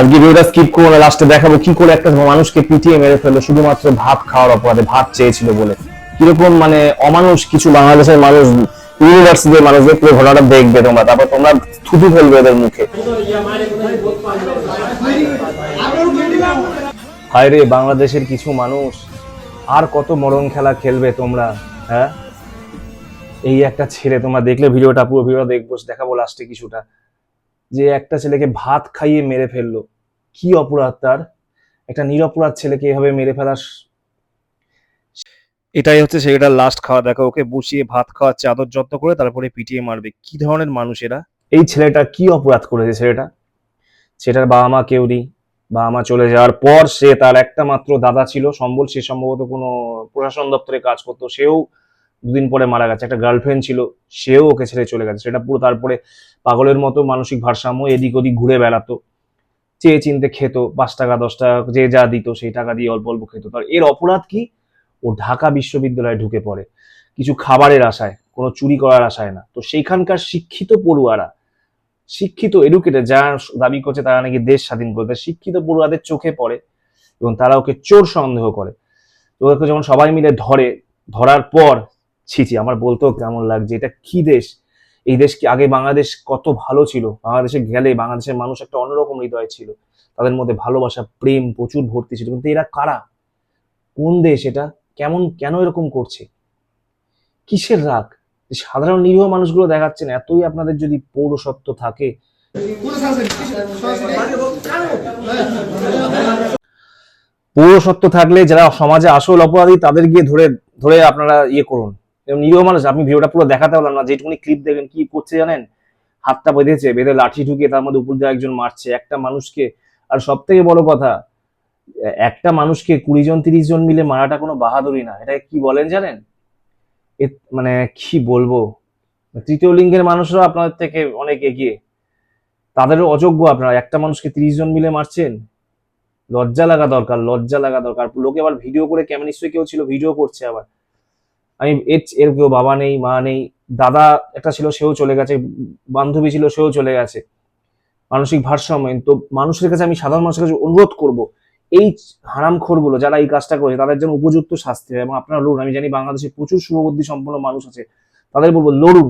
আজকে লাস্টে দেখাবো কি করে একটা মানুষকে শুধুমাত্র ভাত খাওয়ার অপরাধে ভাত চেয়েছিল বলে। মানে অমানুষ কিছু বাংলাদেশের মানুষ ইউনিভার্সিটির ঘটনাটা দেখবে তোমরা, তারপর তোমরা থুতু ফেলবে এদের মুখে। হায় রে, বাংলাদেশের কিছু মানুষ, আর কত মরণ খেলা খেলবে তোমরা হ্যাঁ? এই একটা ছেলে তোমরা দেখলে, ভিডিওটা পুরো ভিডিও দেখব, দেখাবো লাস্টে কিছুটা। যে একটা ছেলেকে ভাত খাইয়ে মেরে ফেলল। কি অপরাধ তার? একটা নিরপরাধ ছেলেকে এভাবে মেরে ফেলা এটাই হচ্ছে সেটার লাস্ট খাওয়া। দেখা ওকে বসিয়ে ভাত খাওয়াচ্ছে চাদর যত্ন করে তারপরে পিটিয়ে মারবে। কি ধরনের মানুষ এরা? এই ছেলেটা কি অপরাধ করেছে ছেলেটা? সেটার বাবা মা কেউ নেই। বাবা মা চলে যাওয়ার পর সে তার একটা মাত্র দাদা ছিল সম্বল। সে সম্ভবত কোনো প্রশাসন দপ্তরে কাজ করতো। সেও দুদিন পরে মারা গেছে। একটা গার্লফ্রেন্ড ছিল, সেও ওকে ছেড়ে চলে গেছে। সেটা পুরো তারপরে পাগলের মতো মানসিক ভারসাম্য, এদিক ওদিক ঘুরে বেড়াতো, চেয়ে চিনতে খেত, পাঁচ টাকা, দশ টাকা, যে যা দিত সেই টাকা দিয়ে অল্প অল্প খেত। তার এর অপরাধ কি? ও ঢাকা বিশ্ববিদ্যালয়ে ঢুকে পড়ে। কিছু খাবারের আশায়, কোনো চুরি করার আশায় না। তো সেইখানকার শিক্ষিত পড়ুয়ারা, শিক্ষিত এডুকেটেড যারা দাবি করছে তারা নাকি দেশ স্বাধীন করতে শিক্ষিত পড়ুয়াদের চোখে পড়ে এবং তারা ওকে চোর সন্দেহ করে। তো ওকে যখন সবাই মিলে ধরে, ধরার পর ছিছি আমার বলতেও কেমন লাগছে, এটা কি দেশ? এই দেশ কি আগে বাংলাদেশ কত ভালো ছিল? বাংলাদেশে গেলে বাংলাদেশের মানুষ একটা অন্যরকম হৃদয় ছিল। তাদের মধ্যে ভালোবাসা, প্রেম, প্রচুর ভর্তি ছিল। কিন্তু এরা কারা? কোন দেশ এটা? কেমন, কেন এরকম করছে? কিসের রাগ? সাধারণ নিরীহ মানুষগুলো দেখাচ্ছেন, এতই আপনাদের যদি পৌরসত্ব থাকে। পৌরসত্ব থাকলে যারা সমাজে আসল অপরাধী, তাদের গিয়ে ধরে ধরে আপনারা ইয়ে করুন। এরকম নিরীহ মানুষ, আপনি ভিডিওটা পুরো দেখাতে পারলাম না, যেটুকুনি ক্লিপ দেখেন কি করছে জানেন? হাতটা বেঁধেছে, বেঁধে লাঠি ঢুকিয়ে তার মধ্যে উপর দিয়ে একজন মারছে, একটা মানুষকে। আর সব থেকে বড় কথা, একটা মানুষকে কুড়ি জন, তিরিশ জন মিলে মারাটা কোনো বাহাদুরি না। এটা কি বলেন জানেন? মানে কি বলব? তৃতীয় লিঙ্গের মানুষরা আপনাদের থেকে অনেক এগিয়ে। তাদেরও অযোগ্য আপনারা। একটা মানুষকে তিরিশ জন মিলে মারছেন, লজ্জা লাগা দরকার, লজ্জা লাগা দরকার। লোকে আবার ভিডিও করে, কেমন নিশ্চয়ই কেউ ছিল, ভিডিও করছে আবার। আমি এর এর কেউ বাবা নেই, মা নেই, দাদা একটা ছিল, সেও চলে গেছে, বান্ধবী ছিল, সেও চলে গেছে। মানসিক ভারসাম্য তো মানুষের কাছে আমি সাধারণ মানুষের কাছে অনুরোধ করব, এই হারামখোরগুলো যারা এই কাজটা করেছে, তাদের জন্য উপযুক্ত শাস্তি হয়। এবং আপনারা লড়ুন, আমি জানি বাংলাদেশে প্রচুর শুভবুদ্ধি সম্পন্ন মানুষ আছে, তাদের বলব লড়ুন,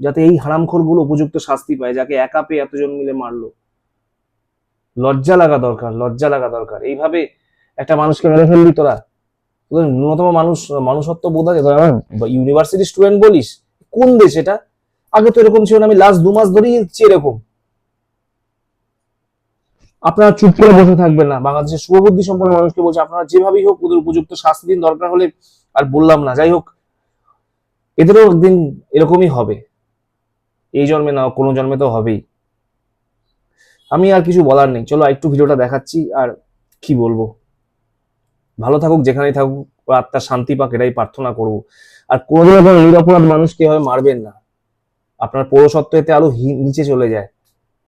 যাতে এই হারামখোরগুলো উপযুক্ত শাস্তি পায়, যাকে একা পেয়ে এতজন মিলে মারলো। লজ্জা লাগা দরকার, লজ্জা লাগা দরকার। এইভাবে একটা মানুষকে মেরে ফেললি তোরা। ন্যূনতম মানুষ, মানুষত্ব বোধ আছে? ইউনিভার্সিটি স্টুডেন্ট বলিস, কোন দেশ এটা? আগে তো এরকম ছিল না, আমি লাস্ট দু মাস ধরেই হচ্ছে এরকম। আপনারা চুপ করে বসে থাকবেন না। বাংলাদেশের শুভবুদ্ধি সম্পন্ন মানুষকে বলছে, আপনারা যেভাবেই হোক ওদের উপযুক্ত শাস্তি দিন, দরকার হলে আর বললাম না। যাই হোক, এদেরও একদিন এরকমই হবে। এই জন্মে না কোনো জন্মে তো হবেই। আমি আর কিছু বলার নেই। চলো একটু ভিডিওটা দেখাচ্ছি, আর কি বলব? ভালো থাকুক, যেখানেই থাকুক আত্মার শান্তি পাক, এটাই প্রার্থনা করব। আর কোনোদিন আপনার নিরপরাধ মানুষকে এভাবে মারবেন না। আপনার পৌরসত্ব এতে আরও নিচে চলে যায়।